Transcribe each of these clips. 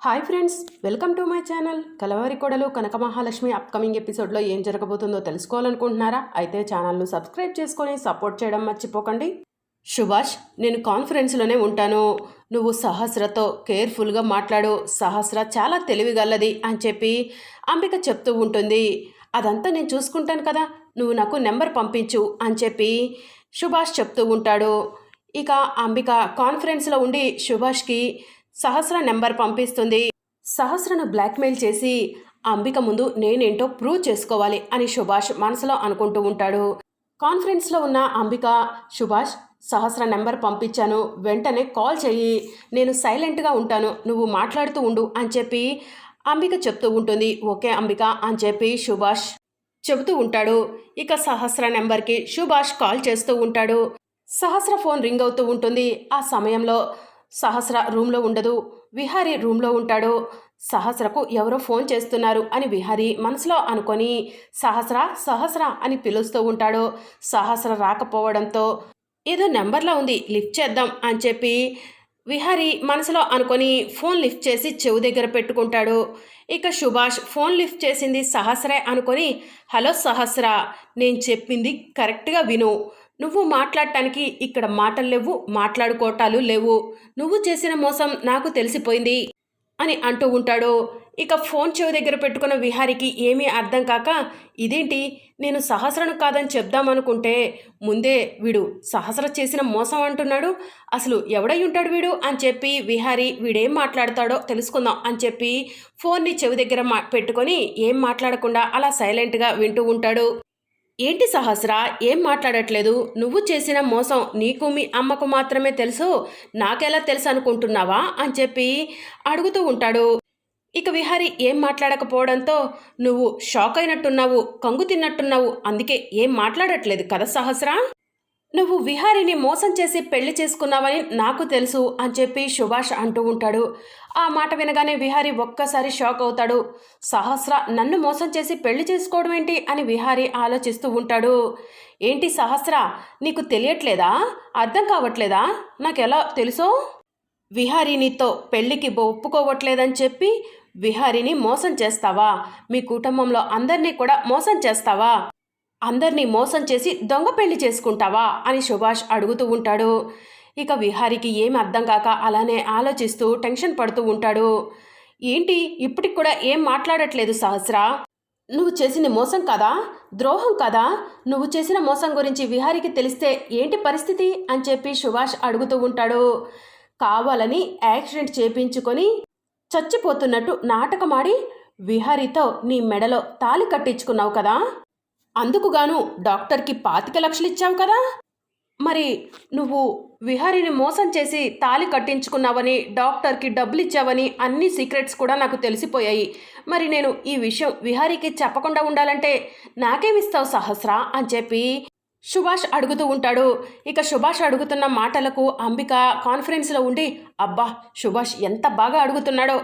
Hi friends welcome to my channel. Kalavari Kodalu Kanaka Mahalakshmi upcoming ఎపిసోడ్లో ఏం జరగబోతుందో తెలుసుకోవాలనుకుంటున్నారా? అయితే ఛానల్ను సబ్స్క్రైబ్ చేసుకొని సపోర్ట్ చేయడం మర్చిపోకండి. సుభాష్ నేను కాన్ఫరెన్స్లోనే ఉంటాను. నువ్వు సహస్రతో కేర్ఫుల్గా మాట్లాడు. సహస్ర చాలా తెలివిగలది అని చెప్పి అంబిక చెప్తూ ఉంటుంది. అదంతా నేను చూసుకుంటాను కదా నువ్వు నాకు నెంబర్ పంపించు అని చెప్పి సుభాష్ చెప్తూ ఉంటాడు. ఇక అంబిక కాన్ఫరెన్స్లో ఉండి సుభాష్కి సహస్ర నెంబర్ పంపిస్తుంది. సహస్రను బ్లాక్మెయిల్ చేసి అంబిక ముందు నేనేంటో ప్రూవ్ చేసుకోవాలి అని సుభాష్ మనసులో అనుకుంటూ ఉంటాడు. కాన్ఫరెన్స్లో ఉన్న అంబిక సుభాష్ సహస్ర నెంబర్ పంపించాను. వెంటనే కాల్ చెయ్యి. నేను సైలెంట్గా ఉంటాను. నువ్వు మాట్లాడుతూ ఉండు అని చెప్పి అంబిక చెప్తూ ఉంటుంది. ఓకే అంబిక అని చెప్పి సుభాష్ చెబుతూ ఉంటాడు. ఇక సహస్ర నెంబర్కి సుభాష్ కాల్ చేస్తూ ఉంటాడు. సహస్ర ఫోన్ రింగ్ అవుతూ ఉంటుంది. ఆ సమయంలో సహస్ర రూమ్లో ఉండదు. విహారీ రూమ్లో ఉంటాడు. సహస్రకు ఎవరో ఫోన్ చేస్తున్నారు అని విహారీ మనసులో అనుకొని సహస్ర సహస్ర అని పిలుస్తూ ఉంటాడు. సహస్ర రాకపోవడంతో ఏదో నెంబర్లా ఉంది లిఫ్ట్ చేద్దాం అని చెప్పి విహారీ మనసులో అనుకొని ఫోన్ లిఫ్ట్ చేసి చెవు దగ్గర పెట్టుకుంటాడు. ఇక సుభాష్ ఫోన్ లిఫ్ట్ చేసింది సహస్రే అనుకొని హలో సహస్ర నేను చెప్పింది కరెక్ట్గా విను. నువ్వు మాట్లాడటానికి ఇక్కడ మాటలు లేవు మాట్లాడుకోవటాలు లేవు. నువ్వు చేసిన మోసం నాకు తెలిసిపోయింది అని అంటూ ఉంటాడు. ఇక ఫోన్ చెవి దగ్గర పెట్టుకున్న విహారికి ఏమీ అర్థం కాక ఇదేంటి నేను సహస్రను కాదని చెప్దామనుకుంటే ముందే వీడు సహస్ర చేసిన మోసం అంటున్నాడు అసలు ఎవడై ఉంటాడు వీడు అని చెప్పి విహారీ వీడేం మాట్లాడతాడో తెలుసుకుందాం అని చెప్పి ఫోన్ని చెవి దగ్గర మా పెట్టుకొని ఏం మాట్లాడకుండా అలా సైలెంట్గా వింటూ ఉంటాడు. ఏంటి సహస్ర? ఏం మాట్లాడట్లేదు? నువ్వు చేసిన మోసం నీకు మీ అమ్మకు మాత్రమే తెలుసు? నాకెలా తెలుసు అనుకుంటున్నావా? అని చెప్పి అడుగుతూ ఉంటాడు. ఇక విహారి ఏం మాట్లాడకపోవడంతో నువ్వు షాక్ అయినట్టున్నావు కంగు తిన్నట్టున్నావు అందుకే ఏం మాట్లాడట్లేదు కదా సహస్ర? నువ్వు విహారిని మోసం చేసి పెళ్ళి చేసుకున్నావని నాకు తెలుసు అని చెప్పి సుభాష్ అంటూ ఉంటాడు. ఆ మాట వినగానే విహారి ఒక్కసారి షాక్ అవుతాడు. సహస్ర నన్ను మోసం చేసి పెళ్ళి చేసుకోవడం ఏంటి అని విహారి ఆలోచిస్తూ ఉంటాడు. ఏంటి సహస్ర నీకు తెలియట్లేదా? అర్థం కావట్లేదా? నాకెలా తెలుసో? విహారి నీతో పెళ్ళికి ఒప్పుకోవట్లేదని చెప్పి విహారిని మోసం చేస్తావా? మీ కుటుంబంలో అందరినీ కూడా మోసం చేస్తావా? అందరినీ మోసం చేసి దొంగ పెళ్ళి చేసుకుంటావా? అని సుభాష్ అడుగుతూ ఉంటాడు. ఇక విహారికి ఏం అర్థం కాక అలానే ఆలోచిస్తూ టెన్షన్ పడుతూ ఉంటాడు. ఏంటి? ఇప్పటికి కూడా ఏం మాట్లాడట్లేదు సహస్ర? నువ్వు చేసిన మోసం కదా? ద్రోహం కదా? నువ్వు చేసిన మోసం గురించి విహారికి తెలిస్తే ఏంటి పరిస్థితి? అని చెప్పి సుభాష్ అడుగుతూ ఉంటాడు. కావాలని యాక్సిడెంట్ చేపించుకొని చచ్చిపోతున్నట్టు నాటకమాడి విహారీతో నీ మెడలో తాలి కట్టించుకున్నావు కదా? అందుకుగాను డాక్టర్కి పాతిక లక్షలు ఇచ్చావు కదా? మరి నువ్వు విహారిని మోసం చేసి తాలి కట్టించుకున్నావని డాక్టర్కి డబ్బులు ఇచ్చావని అన్ని సీక్రెట్స్ కూడా నాకు తెలిసిపోయాయి. మరి నేను ఈ విషయం విహారీకి చెప్పకుండా ఉండాలంటే నాకేమిస్తావు సహస్రా? అని చెప్పి సుభాష్ అడుగుతూ ఉంటాడు. ఇక సుభాష్ అడుగుతున్న మాటలకు అంబిక కాన్ఫరెన్స్లో ఉండి అబ్బా సుభాష్ ఎంత బాగా అడుగుతున్నాడో!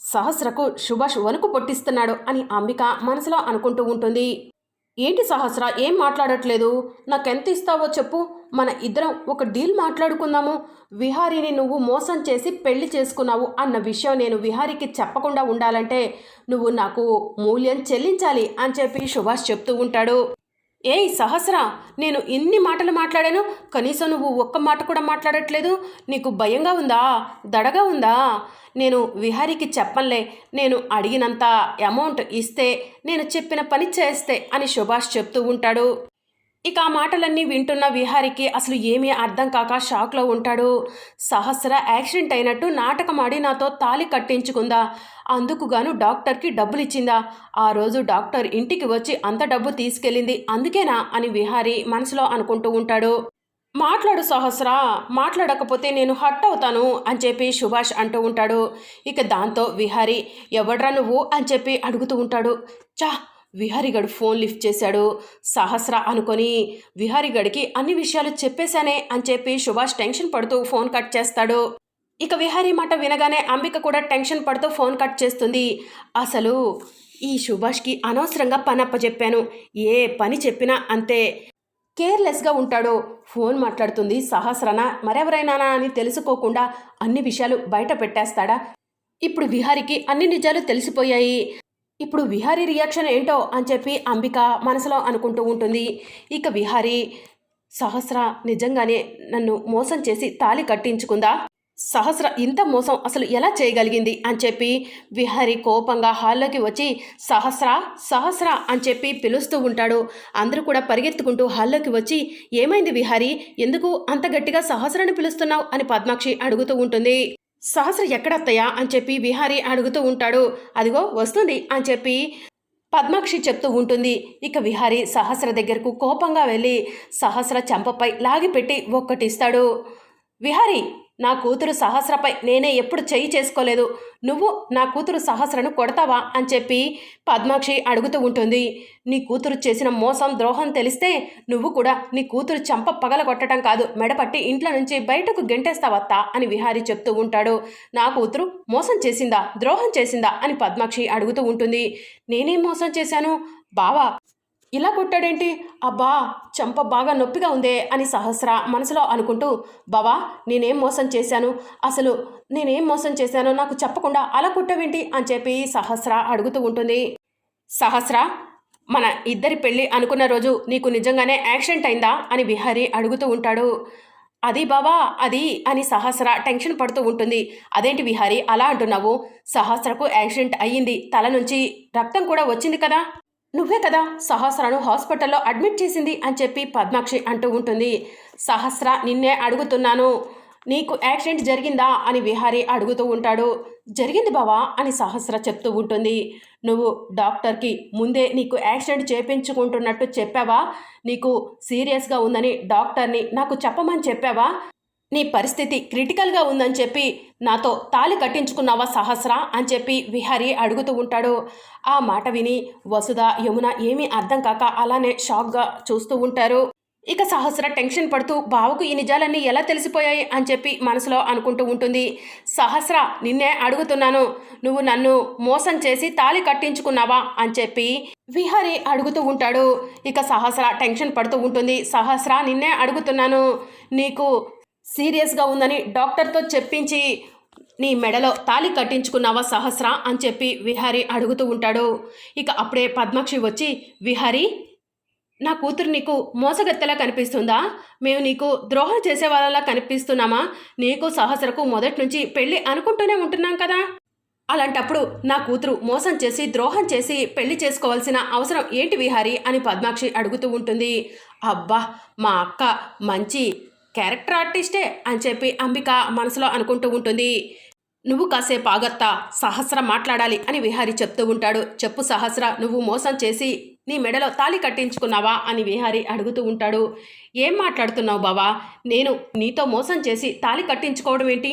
సహస్రకు సుభాష్ వణుకు పొట్టిస్తున్నాడు అని అంబిక మనసులో అనుకుంటూ ఉంటుంది. ఏంటి సహస్ర? ఏం మాట్లాడట్లేదు? నాకెంత ఇస్తావో చెప్పు. మన ఇద్దరం ఒక డీల్ మాట్లాడుకుందాము. విహారీని నువ్వు మోసం చేసి పెళ్ళి చేసుకున్నావు అన్న విషయం నేను విహారీకి చెప్పకుండా ఉండాలంటే నువ్వు నాకు మూల్యం చెల్లించాలి అని చెప్పి సుభాష్ చెప్తూ ఉంటాడు. ఏయ్ సహస్ర నేను ఇన్ని మాటలు మాట్లాడాను కనీసం నువ్వు ఒక్క మాట కూడా మాట్లాడట్లేదు. నీకు భయంగా ఉందా? దడగా ఉందా? నేను విహారీకి చెప్పంలే నేను అడిగినంత అమౌంట్ ఇస్తే నేను చెప్పిన పని చేస్తే అని సుభాష్ చెప్తూ ఉంటాడు. ఇక ఆ మాటలన్నీ వింటున్న విహారికి అసలు ఏమీ అర్థం కాక షాక్లో ఉంటాడు. సహస్ర యాక్సిడెంట్ అయినట్టు నాటకమాడి నాతో తాలి కట్టించుకుందా. అందుకు గాను డాక్టర్కి డబ్బులు ఇచ్చిందా. ఆ రోజు డాక్టర్ ఇంటికి వచ్చి అంత డబ్బు తీసుకెళ్ళింది. అందుకేనా అని విహారి మనసులో అనుకుంటూ ఉంటాడు. మాట్లాడు సహస్ర మాట్లాడకపోతే నేను హట్ అవుతాను అని చెప్పి సుభాష్ అంటూ ఉంటాడు. ఇక దాంతో విహారి ఎవడ్రా నువ్వు అని చెప్పి అడుగుతూ ఉంటాడు. చా విహారిగడు ఫోన్ లిఫ్ట్ చేశాడు. సహస్ర అనుకొని విహారిగడికి అన్ని విషయాలు చెప్పేశానే అని చెప్పి సుభాష్ టెన్షన్ పడుతూ ఫోన్ కట్ చేస్తాడు. ఇక విహారీ మాట వినగానే అంబిక కూడా టెన్షన్ పడుతూ ఫోన్ కట్ చేస్తుంది. అసలు ఈ సుభాష్కి అనవసరంగా పని అప్పచెప్పాను ఏ పని చెప్పినా అంతే. కేర్లెస్గా ఉంటాడో. ఫోన్ మాట్లాడుతుంది సహస్రన? మరెవరైనానా అని తెలుసుకోకుండా అన్ని విషయాలు బయట పెట్టేస్తాడా? ఇప్పుడు విహారికి అన్ని నిజాలు తెలిసిపోయాయి. ఇప్పుడు విహారీ రియాక్షన్ ఏంటో అని చెప్పి అంబిక మనసులో అనుకుంటూ ఉంటుంది. ఇక విహారీ సహస్ర నిజంగానే నన్ను మోసం చేసి తాళి కట్టించుకుందా? సహస్ర ఇంత మోసం అసలు ఎలా చేయగలిగింది? అని చెప్పి విహారి కోపంగా హాల్లోకి వచ్చి సహస్ర సహస్ర అని చెప్పి పిలుస్తూ ఉంటాడు. అందరూ కూడా పరిగెత్తుకుంటూ హాల్లోకి వచ్చి ఏమైంది విహారి? ఎందుకు అంత గట్టిగా సహస్రని పిలుస్తున్నావు? అని పద్మాక్షి అడుగుతూ ఉంటుంది. సహస్ర ఎక్కడత్తయ్యా అని చెప్పి విహారి అడుగుతూ ఉంటాడు. అదిగో వస్తుంది అని చెప్పి పద్మాక్షి చెప్తూ ఉంటుంది. ఇక విహారి సహస్ర దగ్గరకు కోపంగా వెళ్ళి సహస్ర చెంపపై లాగిపెట్టి ఒక్కటిస్తాడు. విహారి నా కూతురు సహస్రపై నేనే ఎప్పుడు చెయ్యి చేసుకోలేదు. నువ్వు నా కూతురు సహస్రను కొడతావా? అని చెప్పి పద్మాక్షి అడుగుతూ ఉంటుంది. నీ కూతురు చేసిన మోసం ద్రోహం తెలిస్తే నువ్వు కూడా నీ కూతురు చంప పగల కొట్టడం కాదు. మెడపట్టి ఇంట్లో నుంచి బయటకు గెంటేస్తావత్తా అని విహారి చెప్తూ ఉంటాడు. నా కూతురు మోసం చేసిందా? ద్రోహం చేసిందా? అని పద్మాక్షి అడుగుతూ ఉంటుంది. నేనేం మోసం చేశాను? బావా ఇలా కొట్టాడేంటి? అబ్బా చంప బాగా నొప్పిగా ఉందే అని సహస్ర మనసులో అనుకుంటూ బావా నేనేం మోసం చేశాను? అసలు నేనేం మోసం చేశానో నాకు చెప్పకుండా అలా కొట్టవేంటి? అని చెప్పి సహస్ర అడుగుతూ ఉంటుంది. సహస్ర మన ఇద్దరి పెళ్ళి అనుకున్న రోజు నీకు నిజంగానే యాక్సిడెంట్ అయిందా? అని విహారి అడుగుతూ ఉంటాడు. అది బావా అది అని సహస్ర టెన్షన్ పడుతూ ఉంటుంది. అదేంటి విహారి అలా అంటున్నావు? సహస్రకు యాక్సిడెంట్ అయ్యింది తల నుంచి రక్తం కూడా వచ్చింది కదా? నువ్వే కదా సహస్రను హాస్పిటల్లో అడ్మిట్ చేసింది అని చెప్పి పద్మాక్షి అంటూ ఉంటుంది. సహస్ర నిన్నే అడుగుతున్నాను. నీకు యాక్సిడెంట్ జరిగిందా? అని విహారీ అడుగుతూ ఉంటాడు. జరిగింది బావా అని సహస్ర చెప్తూ ఉంటుంది. నువ్వు డాక్టర్కి ముందే నీకు యాక్సిడెంట్ చేపించుకుంటున్నట్టు చెప్పావా? నీకు సీరియస్గా ఉందని డాక్టర్ని నాకు చెప్పమని చెప్పావా? నీ పరిస్థితి క్రిటికల్గా ఉందని చెప్పి నాతో తాలి కట్టించుకున్నావా సహస్ర? అని చెప్పి విహారీ అడుగుతూ ఉంటాడు. ఆ మాట విని వసుధ యమున ఏమీ అర్థం కాక అలానే షాక్గా చూస్తూ ఉంటారు. ఇక సహస్ర టెన్షన్ పడుతూ బావకు ఈ నిజాలన్నీ ఎలా తెలిసిపోయాయి? అని చెప్పి మనసులో అనుకుంటూ ఉంటుంది. సహస్ర నిన్నే అడుగుతున్నాను. నువ్వు నన్ను మోసం చేసి తాలి కట్టించుకున్నావా? అని చెప్పి విహారి అడుగుతూ ఉంటాడు. ఇక సహస్ర టెన్షన్ పడుతూ ఉంటుంది. సహస్ర నిన్నే అడుగుతున్నాను. నీకు సీరియస్గా ఉందని డాక్టర్తో చెప్పించి నీ మెడలో తాలి కట్టించుకున్నావా సహస్ర? అని చెప్పి విహారి అడుగుతూ ఉంటాడు. ఇక అప్పుడే పద్మాక్షి వచ్చి విహారి నా కూతురు నీకు మోసగత్తెలా కనిపిస్తుందా? మేము నీకు ద్రోహం చేసే వాళ్ళలా కనిపిస్తున్నామా? నీకు సహస్రకు మొదటి నుంచి పెళ్ళి అనుకుంటూనే ఉంటున్నాం కదా? అలాంటప్పుడు నా కూతురు మోసం చేసి ద్రోహం చేసి పెళ్ళి చేసుకోవాల్సిన అవసరం ఏంటి విహారి? అని పద్మాక్షి అడుగుతూ ఉంటుంది. అబ్బా మా అక్క మంచి క్యారెక్టర్ ఆర్టిస్టే అని చెప్పి అంబిక మనసులో అనుకుంటూ ఉంటుంది. నువ్వు కాసేపు ఆగత్తా సహస్ర మాట్లాడాలి అని విహారి చెప్తూ ఉంటాడు. చెప్పు సహస్ర నువ్వు మోసం చేసి నీ మెడలో తాళి కట్టించుకున్నావా అని విహారి అడుగుతూ ఉంటాడు. ఏం మాట్లాడుతున్నావు బావా? నేను నీతో మోసం చేసి తాళి కట్టించుకోవడం ఏంటి?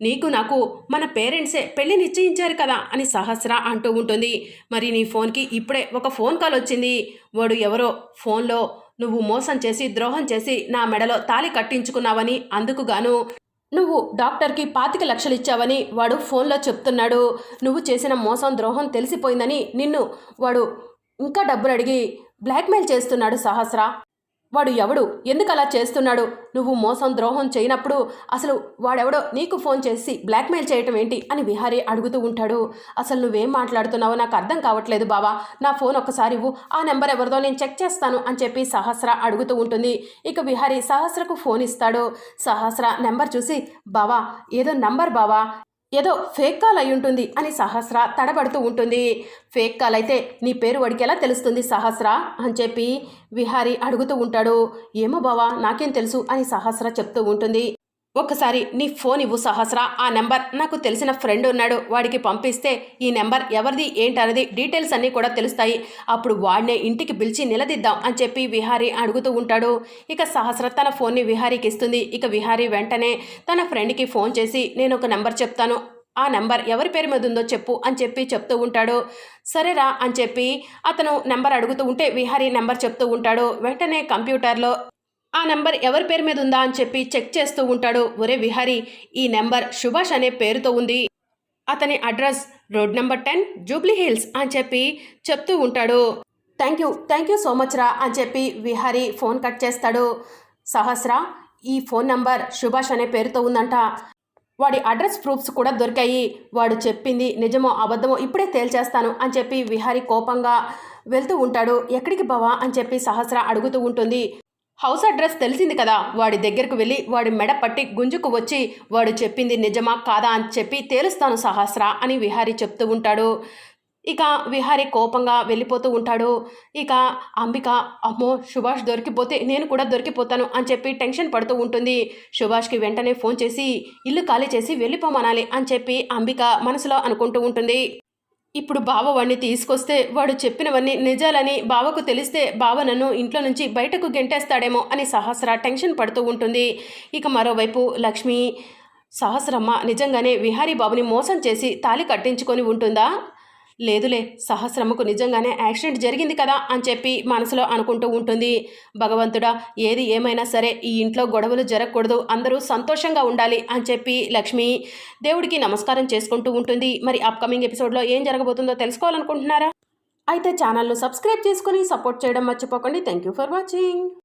నీకు నాకు మన పేరెంట్సే పెళ్ళి నిశ్చయించారు కదా అని సహస్ర అంటూ ఉంటుంది. మరి నీ ఫోన్కి ఇప్పుడే ఒక ఫోన్ కాల్ వచ్చింది. వాడు ఎవరో ఫోన్లో నువ్వు మోసం చేసి ద్రోహం చేసి నా మెడలో తాలి కట్టించుకున్నావని అందుకుగాను. నువ్వు డాక్టర్కి పాతిక లక్షలు ఇచ్చావని వాడు ఫోన్లో చెప్తున్నాడు. నువ్వు చేసిన మోసం ద్రోహం తెలిసిపోయిందని నిన్ను వాడు ఇంకా డబ్బులు అడిగి బ్లాక్మెయిల్ చేస్తున్నాడు సహస్ర. వాడు ఎవడు? ఎందుకు అలా చేస్తున్నాడు? నువ్వు మోసం ద్రోహం చేయనప్పుడు అసలు వాడెవడో నీకు ఫోన్ చేసి బ్లాక్మెయిల్ చేయటం ఏంటి అని విహారీ అడుగుతూ ఉంటాడు. అసలు నువ్వేం మాట్లాడుతున్నావో నాకు అర్థం కావట్లేదు బావా. నా ఫోన్ ఒక్కసారి ఇవ్వు. ఆ నెంబర్ ఎవరిదో నేను చెక్ చేస్తాను అని చెప్పి సహస్ర అడుగుతూ ఉంటుంది. ఇక విహారీ సహస్రకు ఫోన్ ఇస్తాడు. సహస్ర నెంబర్ చూసి బావా ఏదో నంబర్ బావా. ఏదో ఫేక్ కాల్ అయి ఉంటుంది అని సహస్ర తడబడుతూ ఉంటుంది. ఫేక్ కాల్ అయితే నీ పేరు వాడికి తెలుస్తుంది సహస్ర అని చెప్పి విహారి అడుగుతూ ఉంటాడు. ఏమో బావా నాకేం తెలుసు అని సహస్ర చెప్తూ ఉంటుంది. ఒకసారి నీ ఫోన్ ఇవ్వు సహస్రా. ఆ నెంబర్ నాకు తెలిసిన ఫ్రెండ్ ఉన్నాడు వాడికి పంపిస్తే ఈ నెంబర్ ఎవరిది ఏంటన్నది డీటెయిల్స్ అన్నీ కూడా తెలుస్తాయి. అప్పుడు వాడినే ఇంటికి పిలిచి నిలదీద్దాం అని చెప్పి విహారీ అడుగుతూ ఉంటాడు. ఇక సహస్ర తన ఫోన్ని విహారీకి ఇస్తుంది. ఇక విహారీ వెంటనే తన ఫ్రెండ్కి ఫోన్ చేసి నేను ఒక నెంబర్ చెప్తాను. ఆ నెంబర్ ఎవరి పేరు మీద ఉందో చెప్పు అని చెప్పి చెప్తూ ఉంటాడు. సరేరా అని చెప్పి అతను నెంబర్ అడుగుతూ ఉంటే విహారీ నెంబర్ చెప్తూ ఉంటాడు. వెంటనే కంప్యూటర్లో ఆ నెంబర్ ఎవరి పేరు మీద ఉందా అని చెప్పి చెక్ చేస్తూ ఉంటాడు. ఒరే విహారీ ఈ నెంబర్ సుభాష్ అనే పేరుతో ఉంది. అతని address road number ten Jubilee Hills అని చెప్పి చెప్తూ ఉంటాడు. Thank you thank you so much రా అని చెప్పి విహారీ ఫోన్ కట్ చేస్తాడు. సహస్ర ఈ ఫోన్ నంబర్ సుభాష్ అనే పేరుతో ఉందంట. వాడి అడ్రస్ ప్రూఫ్స్ కూడా దొరికాయి. వాడు చెప్పింది నిజమో అబద్ధమో ఇప్పుడే తేల్చేస్తాను అని చెప్పి విహారి కోపంగా వెళ్తూ ఉంటాడు. ఎక్కడికి బావా అని చెప్పి సహస్ర అడుగుతూ ఉంటుంది. హౌస్ అడ్రస్ తెలిసింది కదా. వాడి దగ్గరకు వెళ్ళి వాడి మెడ పట్టి గుంజుకు వచ్చి వాడు చెప్పింది నిజమా కాదా? అని చెప్పి తేలుస్తాను సహస్ర అని విహారి చెప్తూ ఉంటాడు. ఇక విహారి కోపంగా వెళ్ళిపోతూ ఉంటాడు. ఇక అంబిక అమ్మో సుభాష్ దొరికిపోతే నేను కూడా దొరికిపోతాను అని చెప్పి టెన్షన్ పడుతూ ఉంటుంది. సుభాష్కి వెంటనే ఫోన్ చేసి ఇల్లు ఖాళీ చేసి వెళ్ళిపోమనాలి అని చెప్పి అంబిక మనసులో అనుకుంటూ ఉంటుంది. ఇప్పుడు బావ వాడిని తీసుకొస్తే వాడు చెప్పినవన్నీ నిజాలని బావకు తెలిస్తే బావ నన్ను ఇంట్లో నుంచి బయటకు గెంటేస్తాడేమో అని సహస్ర టెన్షన్ పడుతూ ఉంటుంది. ఇక మరోవైపు లక్ష్మి సహస్రమ్మ నిజంగానే విహారీ బాబుని మోసం చేసి తాలి కట్టించుకొని ఉంటుందా? లేదులే సహస్రముకు నిజంగానే యాక్సిడెంట్ జరిగింది కదా అని చెప్పి మనసులో అనుకుంటూ ఉంటుంది. భగవంతుడా ఏది ఏమైనా సరే ఈ ఇంట్లో గొడవలు జరగకూడదు అందరూ సంతోషంగా ఉండాలి అని చెప్పి లక్ష్మి దేవుడికి నమస్కారం చేసుకుంటూ ఉంటుంది. మరి అప్కమింగ్ ఎపిసోడ్లో ఏం జరగబోతుందో తెలుసుకోవాలనుకుంటున్నారా? అయితే ఛానల్ను సబ్స్క్రైబ్ చేసుకొని సపోర్ట్ చేయడం మర్చిపోకండి. Thank you for watching